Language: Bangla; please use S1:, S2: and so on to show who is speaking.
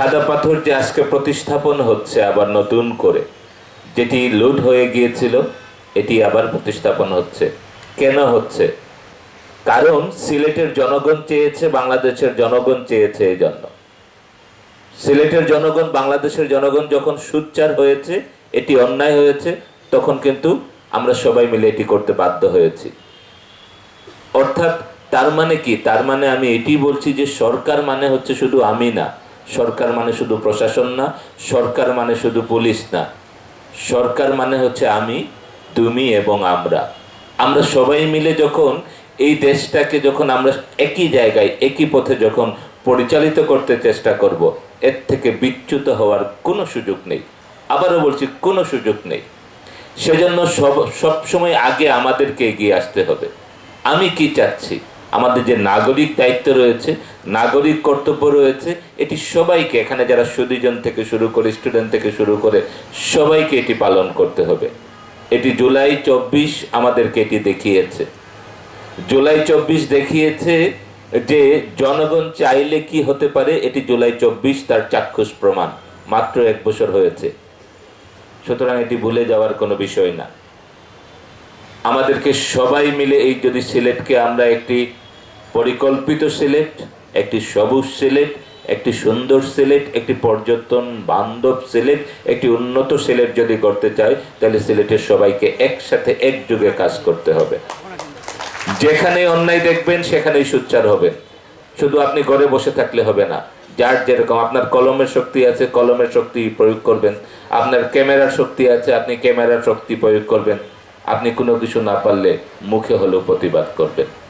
S1: সাদা পাথর যে আজকে প্রতিস্থাপন হচ্ছে আবার নতুন করে, যেটি লুট হয়ে গিয়েছিল, এটি আবার প্রতিস্থাপন হচ্ছে। কেন হচ্ছে? কারণ সিলেটের জনগণ চেয়েছে বাংলাদেশের জনগণ চেয়েছে এই জন্য। সিলেটের জনগণ, বাংলাদেশের জনগণ যখন সুচ্চার হয়েছে, এটি অন্যায় হয়েছে, তখন কিন্তু আমরা সবাই মিলে এটি করতে বাধ্য হয়েছি। অর্থাৎ তার মানে কি? তার মানে আমি এটি বলছি যে সরকার মানে হচ্ছে শুধু আমি না সরকার মানে শুধু প্রশাসন না, সরকার মানে শুধু পুলিশ না। সরকার মানে হচ্ছে আমি, তুমি এবং আমরা। আমরা সবাই মিলে যখন এই দেশটাকে যখন আমরা একই জায়গায়, একই পথে যখন পরিচালিত করতে চেষ্টা করব, এর থেকে বিচ্যুত হওয়ার কোনো সুযোগ নেই। আবারও বলছি, কোনো সুযোগ নেই। সেজন্য সব, সবসময় আগে আমাদেরকে এগিয়ে আসতে হবে। আমি কি চাচ্ছি? আমাদের যে নাগরিক দায়িত্ব রয়েছে, নাগরিক কর্তব্য রয়েছে, এটি সবাইকে, এখানে যারা সুদীজন থেকে শুরু করে স্টুডেন্ট থেকে শুরু করে, সবাইকে এটি পালন করতে হবে। এটি জুলাই চব্বিশ আমাদেরকে এটি দেখিয়েছে। জুলাই চব্বিশ দেখিয়েছে যে জনগণ চাইলে কি হতে পারে, এটি জুলাই চব্বিশ তার চাক্ষুষ প্রমাণ, মাত্র এক বছর হয়েছে। সুতরাং এটি ভুলে যাওয়ার কোনো বিষয় না। আমাদেরকে সবাই মিলে এই যদি সিলেটকে আমরা একটি পরিকল্পিত সিলেট, একটি সবুজ সিলেট, একটি সুন্দর সিলেট, একটি পর্যটন বান্ধব সিলেট, একটি উন্নত সিলেট যদি করতে চাই, তাহলে সিলেটের সবাইকে একসাথে একযোগে কাজ করতে হবে। যেখানে অন্যায় দেখবেন, সেখানেই সুচ্চার হবেন। শুধু আপনি ঘরে বসে থাকলে হবে না। যার যেরকম আপনার কলমের শক্তি আছে, কলমের শক্তি প্রয়োগ করবেন। আপনার ক্যামেরার শক্তি আছে, আপনি ক্যামেরার শক্তি প্রয়োগ করবেন। আপনি কোনো কিছু না পারলে মুখে হলেও প্রতিবাদ করবেন।